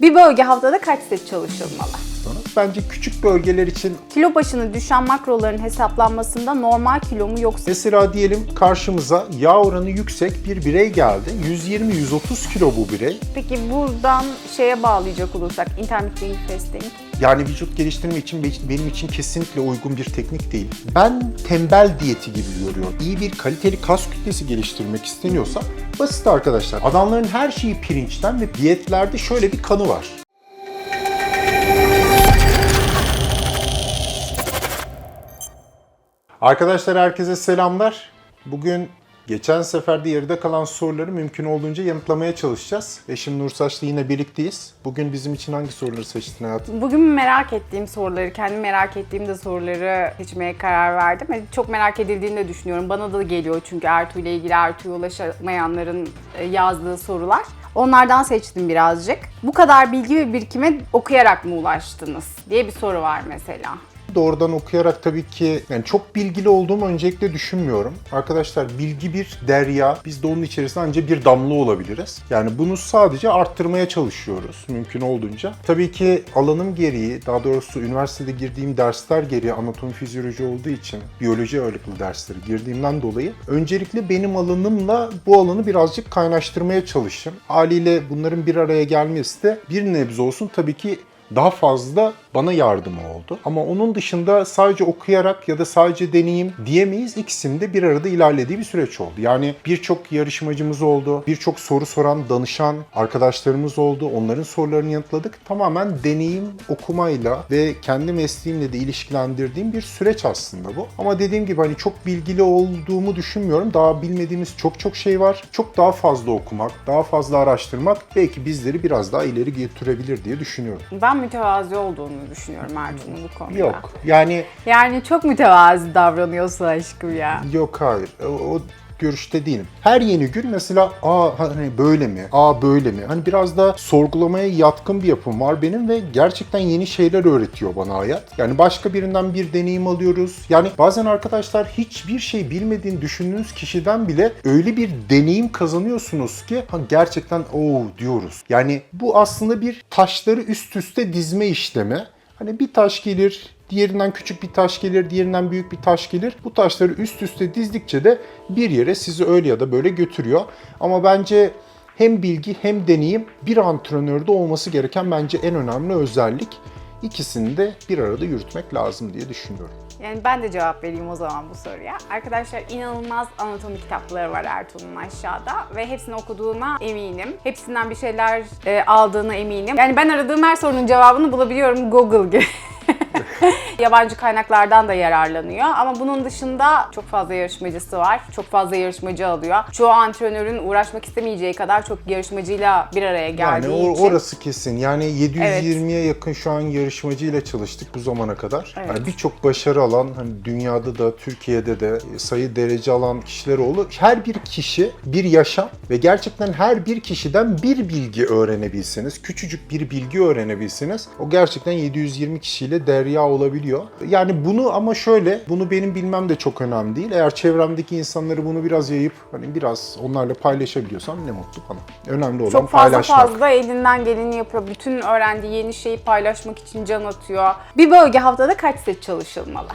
Bir bölge haftada kaç set çalışılmalı? Bence küçük bölgeler için Kilo başına düşen makroların hesaplanmasında normal kilo mu yoksa mesela diyelim karşımıza yağ oranı yüksek bir birey geldi. 120-130 kilo bu birey. Peki buradan şeye bağlayacak olursak intermittent fasting. Yani vücut geliştirme için be- benim için kesinlikle uygun bir teknik değil. Ben tembel diyeti gibi görüyorum. İyi bir kaliteli kas kütlesi geliştirmek isteniyorsa basit arkadaşlar. Adamların her şeyi pirinçten ve diyetlerde şöyle bir kanı var. Arkadaşlar herkese selamlar. Bugün geçen seferde yarıda kalan soruları mümkün olduğunca yanıtlamaya çalışacağız. Eşim Nur Saç'la yine birlikteyiz. Bugün bizim için hangi soruları seçtin hayatım? Bugün merak ettiğim soruları, kendim merak ettiğim de soruları seçmeye karar verdim. Ve Çok merak edildiğini de düşünüyorum. Bana da geliyor çünkü Ertuğ ile ilgili Ertuğ'a ulaşamayanların e, yazdığı sorular. Onlardan seçtim birazcık. Bu kadar bilgi ve birikime okuyarak mı ulaştınız diye bir soru var mesela. Doğrudan okuyarak tabii ki yani çok bilgili olduğumu öncelikle düşünmüyorum. Arkadaşlar bilgi bir derya. Biz de onun içerisinde ancak bir damla olabiliriz. Yani bunu sadece arttırmaya çalışıyoruz mümkün olduğunca. Tabii ki alanım gereği, daha doğrusu üniversitede girdiğim dersler gereği anatomi fizyoloji olduğu için biyoloji ağırlıklı dersleri girdiğimden dolayı öncelikle benim alanımla bu alanı birazcık kaynaştırmaya çalıştım. Haliyle bunların bir araya gelmesi de bir nebze olsun tabii ki daha fazla bana yardımı oldu. Ama onun dışında sadece okuyarak ya da sadece deneyim diyemeyiz. İkisinin bir arada ilerlediği bir süreç oldu. Yani birçok yarışmacımız oldu, birçok soru soran, danışan arkadaşlarımız oldu. Onların sorularını yanıtladık. Tamamen deneyim, okumayla ve kendi mesleğimle de ilişkilendirdiğim bir süreç aslında bu. Ama dediğim gibi hani çok bilgili olduğumu düşünmüyorum. Daha bilmediğimiz çok çok şey var. Çok daha fazla okumak, daha fazla araştırmak belki bizleri biraz daha ileri götürebilir diye düşünüyorum. Ben mütevazi olduğunu düşünüyorum Ertuğ'un bu konuda. Yok. Yani Yani çok mütevazi davranıyorsun aşkım ya. yok hayır. O, o görüşte değilim. Her yeni gün mesela aa hani böyle mi? Aa böyle mi? Hani biraz da sorgulamaya yatkın bir yapım var benim ve gerçekten yeni şeyler öğretiyor bana hayat. Yani başka birinden bir deneyim alıyoruz. Yani bazen arkadaşlar hiçbir şey bilmediğini düşündüğünüz kişiden bile öyle bir deneyim kazanıyorsunuz ki ha, gerçekten o diyoruz. Yani bu aslında bir taşları üst üste dizme işlemi. Hani bir taş gelir, diğerinden küçük bir taş gelir, diğerinden büyük bir taş gelir. Bu taşları üst üste dizdikçe de bir yere sizi öyle ya da böyle götürüyor. Ama bence hem bilgi hem deneyim bir antrenörde olması gereken bence en önemli özellik. İkisini de bir arada yürütmek lazım diye düşünüyorum. Yani ben de cevap vereyim o zaman bu soruya. Arkadaşlar inanılmaz anatomi kitapları var Ertuğ'un aşağıda ve hepsini okuduğuna eminim. Hepsinden bir şeyler e, aldığına eminim. Yani ben aradığım her sorunun cevabını bulabiliyorum Google gibi. Yabancı kaynaklardan da yararlanıyor ama bunun dışında çok fazla yarışmacısı var. Çok fazla yarışmacı alıyor. Çoğu antrenörün uğraşmak istemeyeceği kadar çok yarışmacıyla bir araya Yani geldiği o- için. orası kesin. Yani 720'ye yakın şu an yarışmacıyla çalıştık bu zamana kadar. Evet. Yani birçok başarı alan, hani dünyada da Türkiye'de de sayı derece alan kişiler oldu. Her bir kişi bir yaşam ve gerçekten her bir kişiden bir bilgi öğrenebilseniz, küçücük bir bilgi öğrenebilseniz o gerçekten 720 kişiyle derya olabiliyor. Yani bunu ama şöyle, bunu benim bilmem de çok önemli değil. Eğer çevremdeki insanları bunu biraz yayıp hani biraz onlarla paylaşabiliyorsam ne mutlu bana. Önemli olan Çok fazla paylaşmak. fazla elinden geleni yapıyor. Bütün öğrendiği yeni şeyi paylaşmak için can atıyor. Bir bölge haftada kaç set çalışılmalı?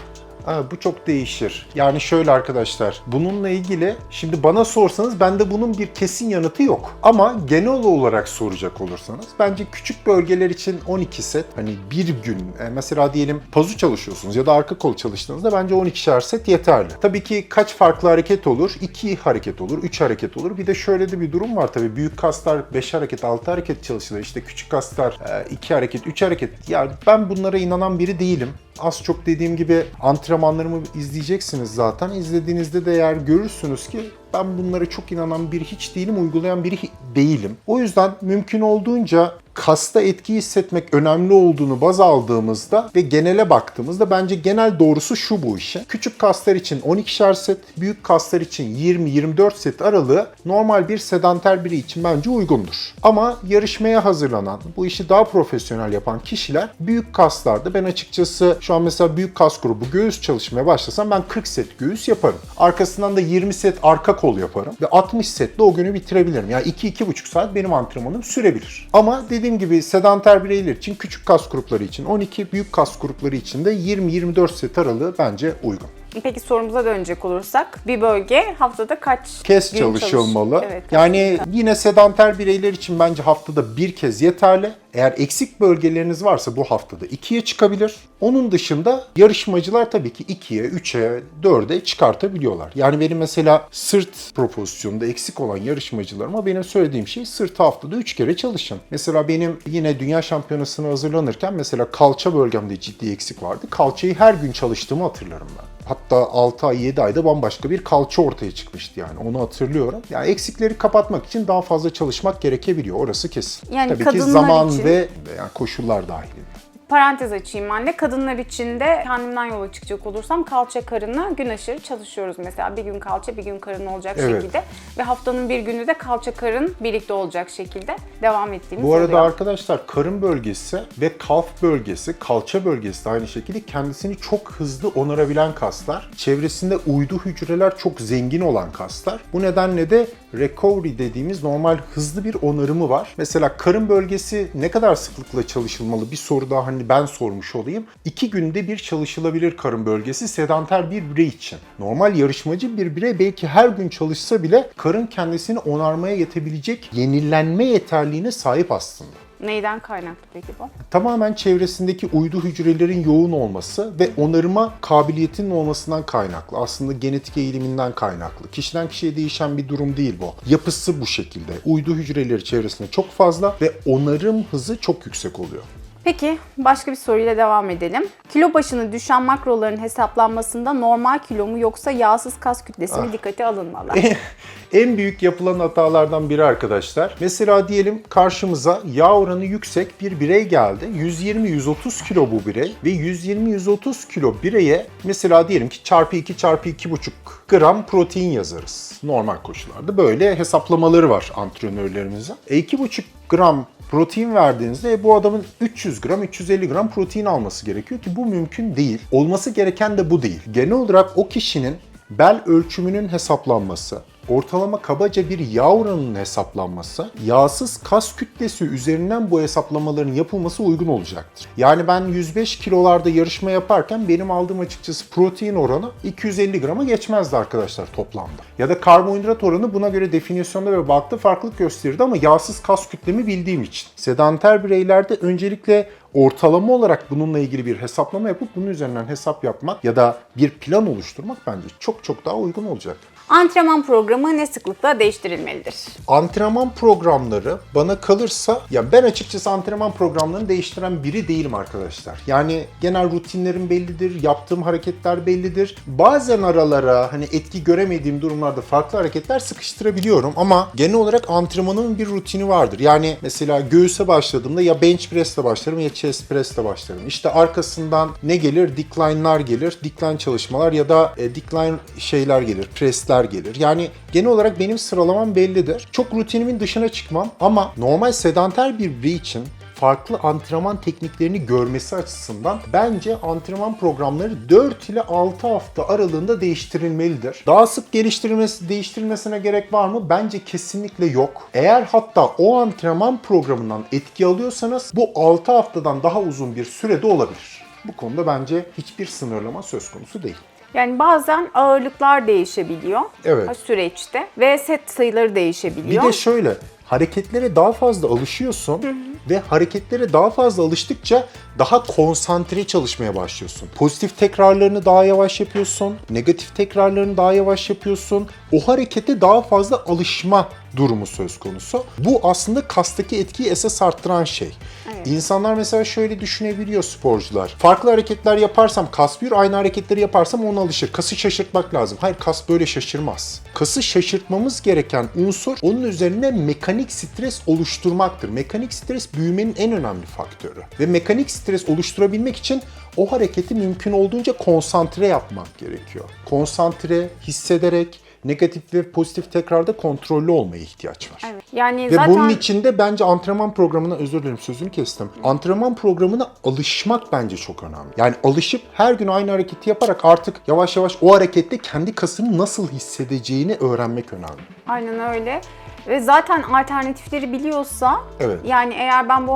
Ha, bu çok değişir. Yani şöyle arkadaşlar, bununla ilgili şimdi bana sorsanız bende bunun bir kesin yanıtı yok. Ama genel olarak soracak olursanız bence küçük bölgeler için 12 set hani bir gün e, mesela diyelim pazu çalışıyorsunuz ya da arka kol çalıştığınızda bence 12'şer set yeterli. Tabii ki kaç farklı hareket olur? 2 hareket olur, 3 hareket olur. Bir de şöyle de bir durum var tabii. Büyük kaslar 5 hareket, 6 hareket çalışılır. İşte küçük kaslar 2 hareket, 3 hareket. Ya ben bunlara inanan biri değilim. Az çok dediğim gibi antrenmanlarımı izleyeceksiniz zaten. İzlediğinizde de eğer görürsünüz ki ben bunlara çok inanan biri hiç değilim, uygulayan biri değilim. O yüzden mümkün olduğunca kasta etki hissetmek önemli olduğunu baz aldığımızda ve genele baktığımızda bence genel doğrusu şu bu işin. Küçük kaslar için 12'şer set, büyük kaslar için 20-24 set aralığı normal bir sedanter biri için bence uygundur. Ama yarışmaya hazırlanan, bu işi daha profesyonel yapan kişiler büyük kaslarda ben açıkçası şu an mesela büyük kas grubu göğüs çalışmaya başlasam ben 40 set göğüs yaparım. Arkasından da 20 set arka kol yaparım ve 60 setle o günü bitirebilirim. Yani 2-2,5 saat benim antrenmanım sürebilir. Ama dediğim dediğim gibi sedanter bireyler için, küçük kas grupları için, 12 büyük kas grupları için de 20-24 set aralığı bence uygun. Peki sorumuza dönecek olursak bir bölge haftada kaç Kez gün çalışılmalı. çalış- Evet, yani yine sedanter bireyler için bence haftada bir kez yeterli. Eğer eksik bölgeleriniz varsa bu haftada ikiye çıkabilir. Onun dışında yarışmacılar tabii ki ikiye, üçe, dörde çıkartabiliyorlar. Yani benim mesela sırt propozisyonunda eksik olan yarışmacılarıma benim söylediğim şey sırtı haftada üç kere çalışın. Mesela benim yine dünya şampiyonasına hazırlanırken mesela kalça bölgemde ciddi eksik vardı. Kalçayı her gün çalıştığımı hatırlarım ben. Hatta 6 ay 7 ayda bambaşka bir kalça ortaya çıkmıştı yani onu hatırlıyorum. Yani eksikleri kapatmak için daha fazla çalışmak gerekebiliyor orası kesin. Yani Tabii ki kadınlar zaman için- ve yani koşullar dahilinde. Parantez açayım ben de. Kadınlar için de kendimden yola çıkacak olursam kalça karını gün aşırı çalışıyoruz mesela. Bir gün kalça bir gün karın olacak Evet. şekilde. Ve haftanın bir günü de kalça karın birlikte olacak şekilde devam ettiğimiz Bu arada oluyor. arkadaşlar karın bölgesi ve kalf bölgesi, kalça bölgesi de aynı şekilde kendisini çok hızlı onarabilen kaslar. Çevresinde uydu hücreler çok zengin olan kaslar. Bu nedenle de recovery dediğimiz normal hızlı bir onarımı var. Mesela karın bölgesi ne kadar sıklıkla çalışılmalı? Bir soru daha hani ben sormuş olayım. İki günde bir çalışılabilir karın bölgesi sedanter bir birey için. Normal yarışmacı bir birey belki her gün çalışsa bile karın kendisini onarmaya yetebilecek yenilenme yeterliğine sahip aslında. Neyden kaynaklı peki bu? Tamamen çevresindeki uydu hücrelerin yoğun olması ve onarıma kabiliyetinin olmasından kaynaklı. Aslında genetik eğiliminden kaynaklı. Kişiden kişiye değişen bir durum değil bu. Yapısı bu şekilde. Uydu hücreleri çevresinde çok fazla ve onarım hızı çok yüksek oluyor. Peki başka bir soruyla devam edelim. Kilo başına düşen makroların hesaplanmasında normal kilo mu yoksa yağsız kas kütlesi Ah. mi dikkate alınmalı? en büyük yapılan hatalardan biri arkadaşlar. Mesela diyelim karşımıza yağ oranı yüksek bir birey geldi. 120-130 kilo bu birey ve 120-130 kilo bireye mesela diyelim ki çarpı 2 çarpı 2,5 gram protein yazarız. Normal koşullarda böyle hesaplamaları var antrenörlerimizin. E 2,5 gram protein verdiğinizde e, bu adamın 300 gram, 350 gram protein alması gerekiyor ki bu mümkün değil. Olması gereken de bu değil. Genel olarak o kişinin bel ölçümünün hesaplanması, ortalama kabaca bir yağ oranının hesaplanması, yağsız kas kütlesi üzerinden bu hesaplamaların yapılması uygun olacaktır. Yani ben 105 kilolarda yarışma yaparken benim aldığım açıkçası protein oranı 250 grama geçmezdi arkadaşlar toplamda. Ya da karbonhidrat oranı buna göre definisyonda ve bakta farklılık gösterirdi ama yağsız kas kütlemi bildiğim için. Sedanter bireylerde öncelikle ortalama olarak bununla ilgili bir hesaplama yapıp bunun üzerinden hesap yapmak ya da bir plan oluşturmak bence çok çok daha uygun olacak. Antrenman programı ne sıklıkla değiştirilmelidir? Antrenman programları bana kalırsa ya ben açıkçası antrenman programlarını değiştiren biri değilim arkadaşlar. Yani genel rutinlerim bellidir, yaptığım hareketler bellidir. Bazen aralara hani etki göremediğim durumlarda farklı hareketler sıkıştırabiliyorum ama genel olarak antrenmanın bir rutini vardır. Yani mesela göğüse başladığımda ya bench press ile başlarım ya chest press ile başlarım. İşte arkasından ne gelir? Decline'lar gelir, decline çalışmalar ya da e, decline şeyler gelir, pressler gelir. Yani genel olarak benim sıralamam bellidir. Çok rutinimin dışına çıkmam ama normal sedanter bir birey için farklı antrenman tekniklerini görmesi açısından bence antrenman programları 4 ile 6 hafta aralığında değiştirilmelidir. Daha sık geliştirilmesi, değiştirilmesine gerek var mı? Bence kesinlikle yok. Eğer hatta o antrenman programından etki alıyorsanız bu 6 haftadan daha uzun bir sürede olabilir. Bu konuda bence hiçbir sınırlama söz konusu değil. Yani bazen ağırlıklar değişebiliyor Evet. süreçte ve set sayıları Bir değişebiliyor. de şöyle hareketlere daha fazla alışıyorsun ve hareketlere daha fazla alıştıkça daha konsantre çalışmaya başlıyorsun. Pozitif tekrarlarını daha yavaş yapıyorsun, negatif tekrarlarını daha yavaş yapıyorsun. O harekete daha fazla alışma durumu söz konusu. Bu aslında kastaki etkiyi esas arttıran şey. Evet. İnsanlar mesela şöyle düşünebiliyor sporcular. Farklı hareketler yaparsam kas büyür, aynı hareketleri yaparsam ona alışır. Kası şaşırtmak lazım. Hayır kas böyle şaşırmaz. Kası şaşırtmamız gereken unsur onun üzerine mekanik stres oluşturmaktır. Mekanik stres büyümenin en önemli faktörü. Ve mekanik stres oluşturabilmek için o hareketi mümkün olduğunca konsantre yapmak gerekiyor. Konsantre, hissederek, negatif ve pozitif tekrarda kontrollü olmaya ihtiyaç var. Evet. Yani Ve zaten bunun içinde bence antrenman programına özür dilerim sözünü kestim. Antrenman programına alışmak bence çok önemli. Yani alışıp her gün aynı hareketi yaparak artık yavaş yavaş o harekette kendi kasını nasıl hissedeceğini öğrenmek önemli. aynen öyle. Ve zaten alternatifleri biliyorsa Evet. yani eğer ben bu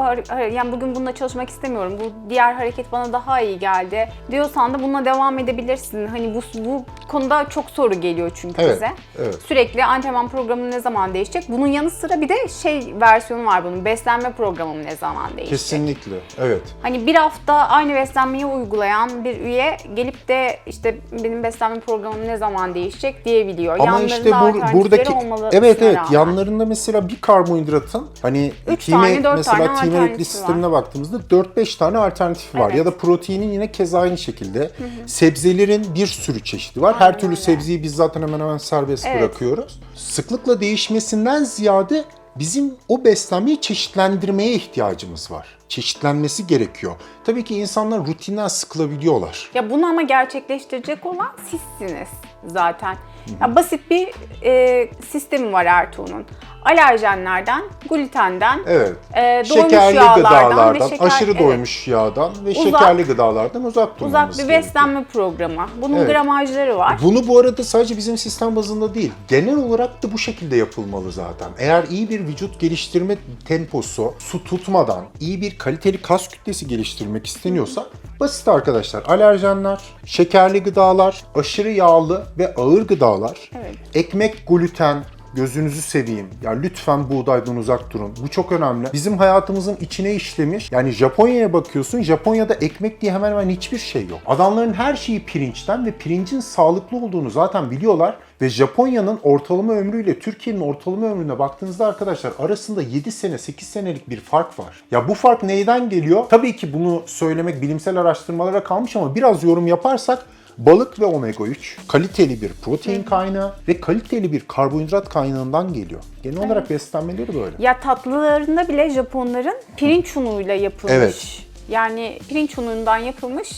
yani bugün bununla çalışmak istemiyorum. Bu diğer hareket bana daha iyi geldi diyorsan da bununla devam edebilirsin. Hani bu bu konuda çok soru geliyor çünkü Evet, bize. evet. Sürekli antrenman programı ne zaman değişecek? Bunun yanı sıra bir de şey versiyonu var bunun. Beslenme programı ne zaman değişecek? Kesinlikle. Evet. Hani bir hafta aynı beslenmeyi uygulayan bir üye gelip de işte benim beslenme programım ne zaman değişecek diyebiliyor. Ama Yanlarında işte bur- buradaki olmalı evet evet rağmen. Yanlarında mesela bir karbonhidratın hani Üç time- tane, dört mesela tane timerekli alternatifi sistemine baktığımızda 4-5 tane alternatif var. Evet. Ya da proteinin yine keza aynı şekilde. Sebzelerin bir sürü çeşidi var. Her Aynen türlü öyle. sebzeyi biz zaten hemen hemen serbest Evet. bırakıyoruz. Sıklıkla değişmesinden ziyade bizim o beslenmeyi çeşitlendirmeye ihtiyacımız var. Çeşitlenmesi gerekiyor. Tabii ki insanlar rutinden sıkılabiliyorlar. Ya bunu ama gerçekleştirecek olan sizsiniz zaten. Ya basit bir e, sistemi var Ertuğ'un. Alerjenlerden, glutenden, Evet. e, doymuş şekerli yağlardan gıdalardan, ve şeker, aşırı evet, doymuş yağdan ve Uzak- şekerli gıdalardan uzak durmamız uzak bir gerekiyor. beslenme programı. Bunun Evet. gramajları var. Bunu bu arada sadece bizim sistem bazında değil, genel olarak da bu şekilde yapılmalı zaten. Eğer iyi bir vücut geliştirme temposu, su tutmadan iyi bir kaliteli kas kütlesi geliştirmek isteniyorsa basit arkadaşlar. Alerjenler, şekerli gıdalar, aşırı yağlı ve ağır gıdalar, Evet. ekmek, gluten, Gözünüzü seveyim. Ya lütfen buğdaydan uzak durun. Bu çok önemli. Bizim hayatımızın içine işlemiş. Yani Japonya'ya bakıyorsun. Japonya'da ekmek diye hemen hemen hiçbir şey yok. Adamların her şeyi pirinçten ve pirincin sağlıklı olduğunu zaten biliyorlar. Ve Japonya'nın ortalama ömrüyle Türkiye'nin ortalama ömrüne baktığınızda arkadaşlar arasında 7 sene 8 senelik bir fark var. Ya bu fark neyden geliyor? Tabii ki bunu söylemek bilimsel araştırmalara kalmış ama biraz yorum yaparsak Balık ve omega 3 kaliteli bir protein kaynağı ve kaliteli bir karbonhidrat kaynağından geliyor. Genel olarak beslenmeleri böyle. Ya tatlılarında bile Japonların pirinç unuyla yapılmış. Evet. Yani pirinç unundan yapılmış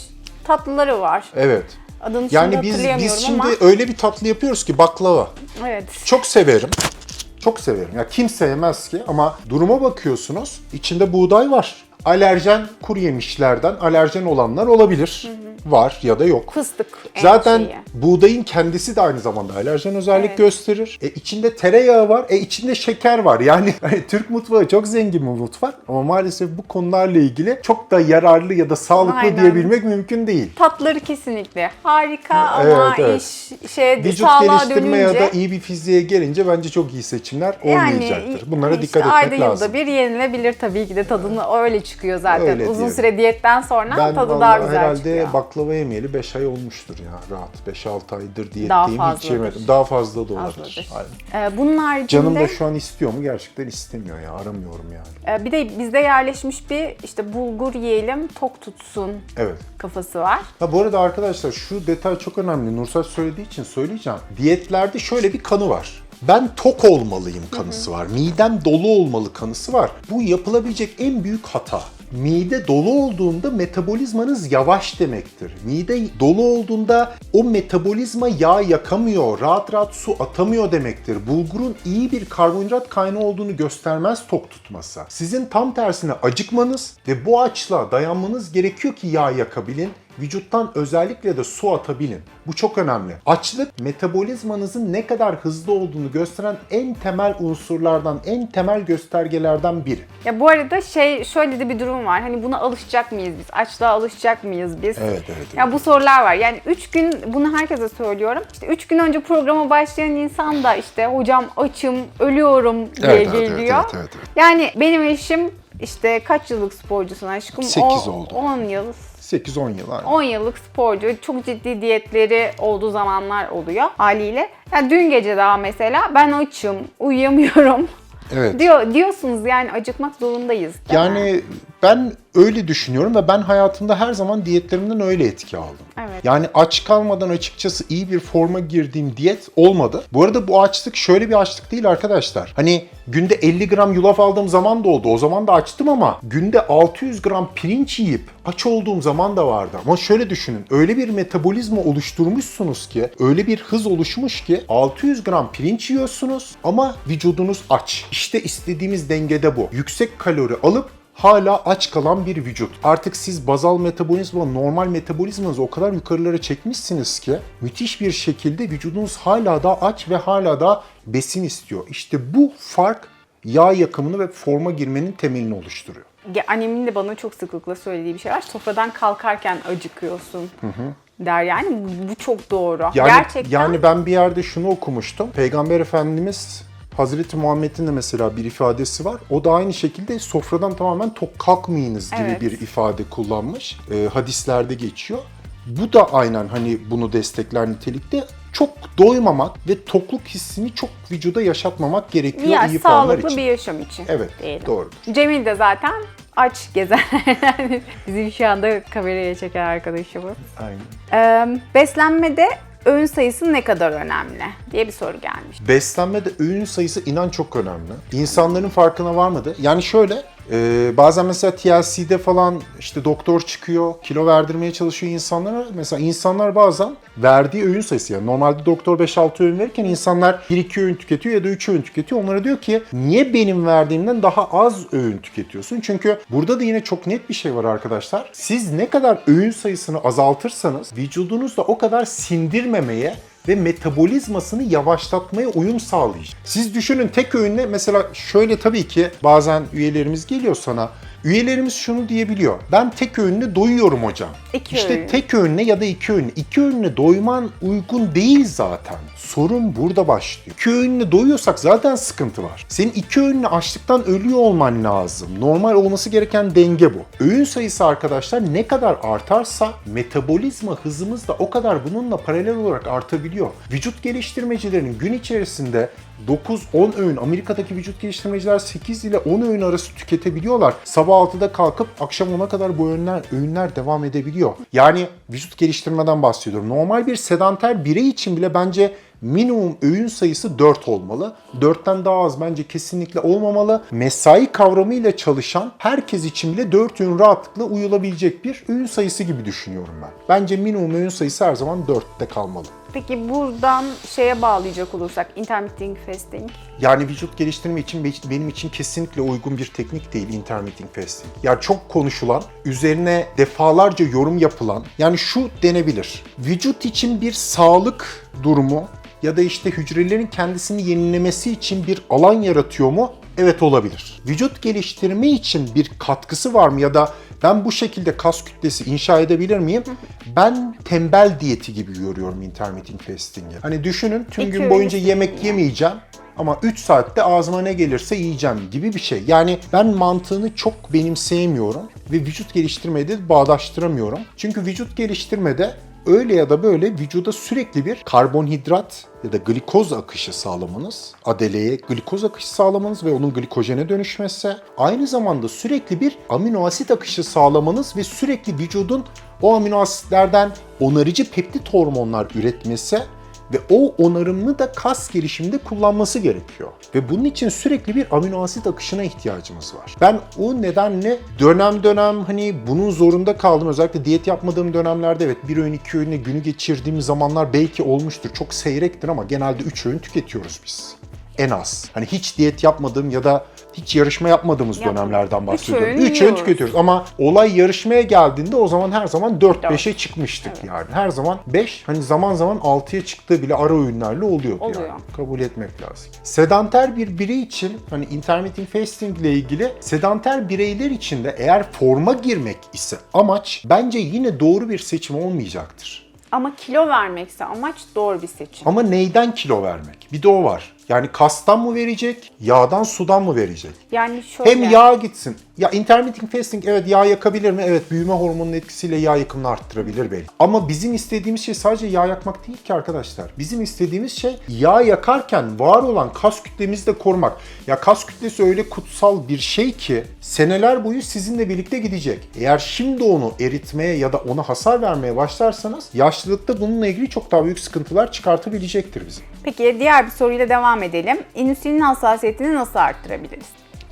tatlıları var. Evet. Adını Yani biz biz şimdi ama öyle bir tatlı yapıyoruz ki baklava. evet. Çok severim. Çok severim. Ya kim sevmez ki ama duruma bakıyorsunuz. içinde buğday var. Alerjen kuru yemişlerden alerjen olanlar olabilir. Var ya da yok. Fıstık en Zaten şeyi. buğdayın kendisi de aynı zamanda alerjen özellik Evet. gösterir. E içinde tereyağı var, e içinde şeker var. Yani hani Türk mutfağı çok zengin bir mutfak ama maalesef bu konularla ilgili çok da yararlı ya da sağlıklı Aynen. diyebilmek mümkün değil. Tatları kesinlikle harika ama Evet, evet. iş şey Vücut sağlığa geliştirme dönünce ya da iyi bir fiziğe gelince bence çok iyi seçimler olmayacaktır. Bunlara işte dikkat ayda etmek lazım. yılda bir yenilebilir tabii ki de tadını öyle çıkıyor zaten. Öyle Uzun diyelim. süre diyetten sonra Ben tadı daha güzel herhalde çıkıyor. baklava yemeyeli 5 ay olmuştur ya rahat. 5-6 aydır Daha diyetteyim hiç fazladır. yemedim. Daha fazla da olabilir. Aynen. Ee, bunun haricinde Canım da şu an istiyor mu? Gerçekten istemiyor ya. Aramıyorum yani. e, bir de bizde yerleşmiş bir işte bulgur yiyelim tok tutsun Evet. kafası var. Ha bu arada arkadaşlar şu detay çok önemli. Nursel söylediği için söyleyeceğim. Diyetlerde şöyle bir kanı var. Ben tok olmalıyım kanısı var. Midem dolu olmalı kanısı var. Bu yapılabilecek en büyük hata. Mide dolu olduğunda metabolizmanız yavaş demektir. Mide dolu olduğunda o metabolizma yağ yakamıyor, rahat rahat su atamıyor demektir. Bulgurun iyi bir karbonhidrat kaynağı olduğunu göstermez tok tutması. Sizin tam tersine acıkmanız ve bu açlığa dayanmanız gerekiyor ki yağ yakabilin vücuttan özellikle de su atabilin. Bu çok önemli. Açlık metabolizmanızın ne kadar hızlı olduğunu gösteren en temel unsurlardan, en temel göstergelerden biri. Ya bu arada şey şöyle de bir durum var. Hani buna alışacak mıyız biz? Açlığa alışacak mıyız biz? Evet, evet, evet. Ya bu sorular var. Yani 3 gün bunu herkese söylüyorum. İşte 3 gün önce programa başlayan insan da işte hocam açım, ölüyorum diye Evet, evet, geliyor. evet, evet, evet. Yani benim eşim işte kaç yıllık sporcusun aşkım? Sekiz O- oldu. 10 yıl. 8-10 yıl aynı. 10 yıllık sporcu. Çok ciddi diyetleri olduğu zamanlar oluyor haliyle. Yani dün gece daha mesela ben açım, uyuyamıyorum. Evet. Diyor diyorsunuz yani acıkmak zorundayız. değil mi? Ben öyle düşünüyorum ve ben hayatımda her zaman diyetlerimden öyle etki aldım. Evet. Yani aç kalmadan açıkçası iyi bir forma girdiğim diyet olmadı. Bu arada bu açlık şöyle bir açlık değil arkadaşlar. Hani günde 50 gram yulaf aldığım zaman da oldu. O zaman da açtım ama günde 600 gram pirinç yiyip aç olduğum zaman da vardı. Ama şöyle düşünün. Öyle bir metabolizma oluşturmuşsunuz ki, öyle bir hız oluşmuş ki 600 gram pirinç yiyorsunuz ama vücudunuz aç. İşte istediğimiz dengede bu. Yüksek kalori alıp hala aç kalan bir vücut. Artık siz bazal metabolizma, normal metabolizmanızı o kadar yukarılara çekmişsiniz ki müthiş bir şekilde vücudunuz hala da aç ve hala da besin istiyor. İşte bu fark yağ yakımını ve forma girmenin temelini oluşturuyor. Ya, Annemin de bana çok sıklıkla söylediği bir şey var. Sofradan kalkarken acıkıyorsun der yani. Bu, bu çok doğru. Yani, Gerçekten. yani ben bir yerde şunu okumuştum. Peygamber Efendimiz Hazreti Muhammed'in de mesela bir ifadesi var. O da aynı şekilde sofradan tamamen tok kalkmayınız gibi Evet. bir ifade kullanmış. Ee, hadislerde geçiyor. Bu da aynen hani bunu destekler nitelikte. Çok doymamak ve tokluk hissini çok vücuda yaşatmamak gerekiyor ya, iyi sağlıklı için. bir yaşam için. Evet, diyelim. doğrudur. Cemil de zaten aç gezenlerden. Bizi şu anda kameraya çeken arkadaşımız. Aynen. Ee, beslenmede öğün sayısı ne kadar önemli diye bir soru gelmiş. Beslenmede öğün sayısı inan çok önemli. İnsanların farkına varmadı. Yani şöyle e, bazen mesela TLC'de falan işte doktor çıkıyor, kilo verdirmeye çalışıyor insanlara. Mesela insanlar bazen verdiği öğün sayısı yani normalde doktor 5-6 öğün verirken insanlar 1-2 öğün tüketiyor ya da 3 öğün tüketiyor. Onlara diyor ki niye benim verdiğimden daha az öğün tüketiyorsun? Çünkü burada da yine çok net bir şey var arkadaşlar. Siz ne kadar öğün sayısını azaltırsanız vücudunuz da o kadar sindirmemeye ve metabolizmasını yavaşlatmaya uyum sağlayacak. Siz düşünün tek öğünle mesela şöyle tabii ki bazen üyelerimiz geliyor sana. Üyelerimiz şunu diyebiliyor. Ben tek öğünle doyuyorum hocam. İki işte öğün. tek öğünle ya da iki öğünle. İki öğünle doyman uygun değil zaten. Sorun burada başlıyor. İki öğünle doyuyorsak zaten sıkıntı var. Senin iki öğünle açlıktan ölüyor olman lazım. Normal olması gereken denge bu. Öğün sayısı arkadaşlar ne kadar artarsa metabolizma hızımız da o kadar bununla paralel olarak artabiliyor. Vücut geliştirmecilerin gün içerisinde 9-10 öğün, Amerika'daki vücut geliştirmeciler 8 ile 10 öğün arası tüketebiliyorlar. Sabah 6'da kalkıp akşam 10'a kadar bu öğünler, öğünler devam edebiliyor. Yani vücut geliştirmeden bahsediyorum. Normal bir sedanter birey için bile bence minimum öğün sayısı 4 olmalı. 4'ten daha az bence kesinlikle olmamalı. Mesai kavramıyla çalışan herkes için bile 4 öğün rahatlıkla uyulabilecek bir öğün sayısı gibi düşünüyorum ben. Bence minimum öğün sayısı her zaman 4'te kalmalı. Peki buradan şeye bağlayacak olursak intermittent fasting. Yani vücut geliştirme için be- benim için kesinlikle uygun bir teknik değil intermittent fasting. Yani çok konuşulan, üzerine defalarca yorum yapılan, yani şu denebilir. Vücut için bir sağlık durumu ya da işte hücrelerin kendisini yenilemesi için bir alan yaratıyor mu? Evet olabilir. Vücut geliştirme için bir katkısı var mı ya da ben bu şekilde kas kütlesi inşa edebilir miyim? Ben tembel diyeti gibi görüyorum intermittent fasting'i. Hani düşünün tüm İki gün boyunca yemek yani. yemeyeceğim ama 3 saatte ağzıma ne gelirse yiyeceğim gibi bir şey. Yani ben mantığını çok benimseyemiyorum ve vücut geliştirmede de bağdaştıramıyorum. Çünkü vücut geliştirmede öyle ya da böyle vücuda sürekli bir karbonhidrat ya da glikoz akışı sağlamanız, adeleye glikoz akışı sağlamanız ve onun glikojene dönüşmesi, aynı zamanda sürekli bir amino asit akışı sağlamanız ve sürekli vücudun o amino asitlerden onarıcı peptit hormonlar üretmesi ve o onarımını da kas gelişiminde kullanması gerekiyor. Ve bunun için sürekli bir amino asit akışına ihtiyacımız var. Ben o nedenle dönem dönem hani bunun zorunda kaldım. Özellikle diyet yapmadığım dönemlerde evet bir öğün iki öğünle günü geçirdiğim zamanlar belki olmuştur. Çok seyrektir ama genelde üç öğün tüketiyoruz biz. En az. Hani hiç diyet yapmadığım ya da hiç yarışma yapmadığımız Yapmadım. dönemlerden Üç bahsediyorum. öğün 3 öğün yiyoruz. tüketiyoruz ama olay yarışmaya geldiğinde o zaman her zaman 4-5'e Dört. çıkmıştık yani. Her zaman 5 hani zaman zaman 6'ya çıktığı bile ara öğünlerle oluyordu Oluyor. yani. Kabul etmek lazım. Sedanter bir birey için hani intermittent fasting ile ilgili sedanter bireyler için de eğer forma girmek ise amaç bence yine doğru bir seçim olmayacaktır. Ama kilo vermekse amaç doğru bir seçim. Ama neyden kilo vermek? Bir de o var. Yani kastan mı verecek, yağdan sudan mı verecek? Yani şöyle. Hem yağ gitsin. Ya intermittent fasting evet yağ yakabilir mi? Evet büyüme hormonunun etkisiyle yağ yakımını arttırabilir belki. Ama bizim istediğimiz şey sadece yağ yakmak değil ki arkadaşlar. Bizim istediğimiz şey yağ yakarken var olan kas kütlemizi de korumak. Ya kas kütlesi öyle kutsal bir şey ki seneler boyu sizinle birlikte gidecek. Eğer şimdi onu eritmeye ya da ona hasar vermeye başlarsanız yaşlılıkta bununla ilgili çok daha büyük sıkıntılar çıkartabilecektir bize. Peki diğer bir soruyla devam edelim. İnsülin hassasiyetini nasıl arttırabiliriz?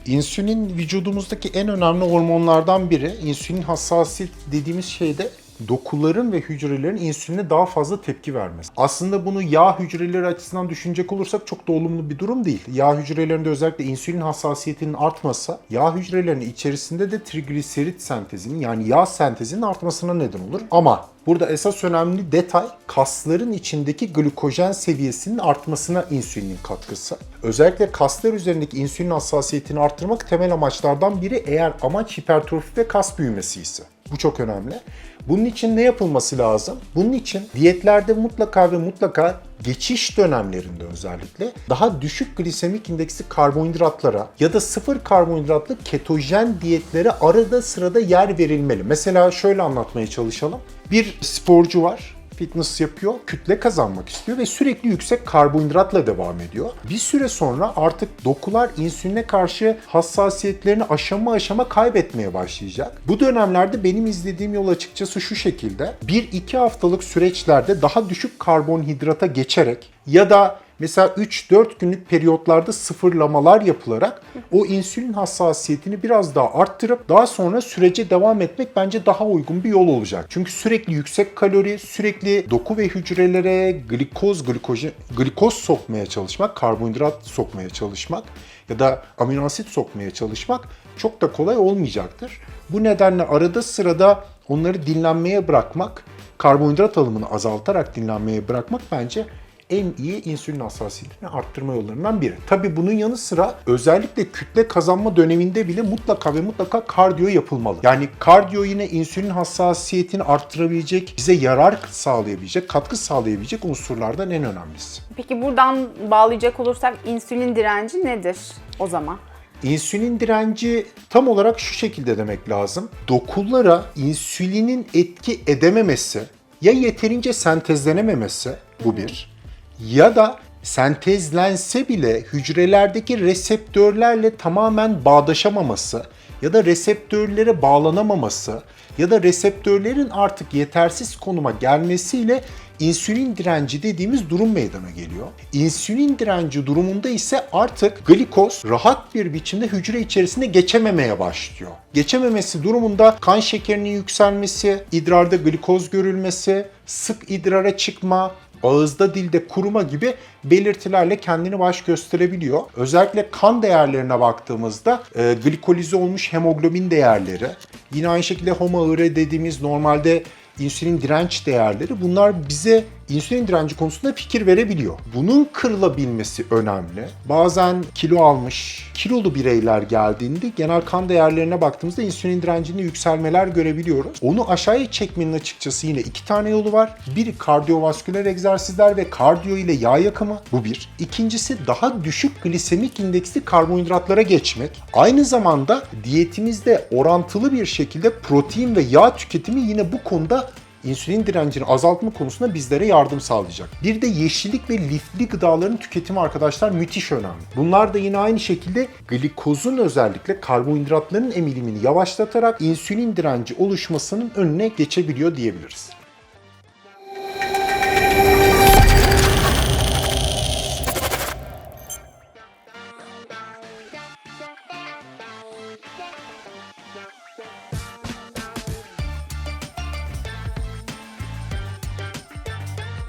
İnsülin vücudumuzdaki en önemli hormonlardan biri. İnsülin hassasiyet dediğimiz şey de dokuların ve hücrelerin insüline daha fazla tepki vermesi. Aslında bunu yağ hücreleri açısından düşünecek olursak çok da olumlu bir durum değil. Yağ hücrelerinde özellikle insülin hassasiyetinin artması, yağ hücrelerinin içerisinde de trigliserit sentezinin yani yağ sentezinin artmasına neden olur. Ama Burada esas önemli detay kasların içindeki glukojen seviyesinin artmasına insülinin katkısı. Özellikle kaslar üzerindeki insülin hassasiyetini arttırmak temel amaçlardan biri eğer amaç hipertrofi ve kas büyümesi ise. Bu çok önemli. Bunun için ne yapılması lazım? Bunun için diyetlerde mutlaka ve mutlaka geçiş dönemlerinde özellikle daha düşük glisemik indeksli karbonhidratlara ya da sıfır karbonhidratlı ketojen diyetlere arada sırada yer verilmeli. Mesela şöyle anlatmaya çalışalım. Bir sporcu var fitness yapıyor, kütle kazanmak istiyor ve sürekli yüksek karbonhidratla devam ediyor. Bir süre sonra artık dokular insüline karşı hassasiyetlerini aşama aşama kaybetmeye başlayacak. Bu dönemlerde benim izlediğim yol açıkçası şu şekilde. 1-2 haftalık süreçlerde daha düşük karbonhidrata geçerek ya da Mesela 3-4 günlük periyotlarda sıfırlamalar yapılarak o insülin hassasiyetini biraz daha arttırıp daha sonra sürece devam etmek bence daha uygun bir yol olacak. Çünkü sürekli yüksek kalori, sürekli doku ve hücrelere glikoz, glikojen, glikoz sokmaya çalışmak, karbonhidrat sokmaya çalışmak ya da amino asit sokmaya çalışmak çok da kolay olmayacaktır. Bu nedenle arada sırada onları dinlenmeye bırakmak, karbonhidrat alımını azaltarak dinlenmeye bırakmak bence en iyi insülin hassasiyetini arttırma yollarından biri. Tabii bunun yanı sıra özellikle kütle kazanma döneminde bile mutlaka ve mutlaka kardiyo yapılmalı. Yani kardiyo yine insülin hassasiyetini arttırabilecek, bize yarar sağlayabilecek, katkı sağlayabilecek unsurlardan en önemlisi. Peki buradan bağlayacak olursak insülin direnci nedir o zaman? İnsülin direnci tam olarak şu şekilde demek lazım. Dokulara insülinin etki edememesi ya yeterince sentezlenememesi bu bir ya da sentezlense bile hücrelerdeki reseptörlerle tamamen bağdaşamaması ya da reseptörlere bağlanamaması ya da reseptörlerin artık yetersiz konuma gelmesiyle insülin direnci dediğimiz durum meydana geliyor. İnsülin direnci durumunda ise artık glikoz rahat bir biçimde hücre içerisinde geçememeye başlıyor. Geçememesi durumunda kan şekerinin yükselmesi, idrarda glikoz görülmesi, sık idrara çıkma, ağızda dilde kuruma gibi belirtilerle kendini baş gösterebiliyor. Özellikle kan değerlerine baktığımızda e, glikolize olmuş hemoglobin değerleri, yine aynı şekilde HOMA-IR dediğimiz normalde insülin direnç değerleri bunlar bize insülin direnci konusunda fikir verebiliyor. Bunun kırılabilmesi önemli. Bazen kilo almış, kilolu bireyler geldiğinde genel kan değerlerine baktığımızda insülin direncinde yükselmeler görebiliyoruz. Onu aşağıya çekmenin açıkçası yine iki tane yolu var. Biri kardiyovasküler egzersizler ve kardiyo ile yağ yakımı. Bu bir. İkincisi daha düşük glisemik indeksli karbonhidratlara geçmek. Aynı zamanda diyetimizde orantılı bir şekilde protein ve yağ tüketimi yine bu konuda insülin direncini azaltma konusunda bizlere yardım sağlayacak. Bir de yeşillik ve lifli gıdaların tüketimi arkadaşlar müthiş önemli. Bunlar da yine aynı şekilde glikozun özellikle karbonhidratların emilimini yavaşlatarak insülin direnci oluşmasının önüne geçebiliyor diyebiliriz.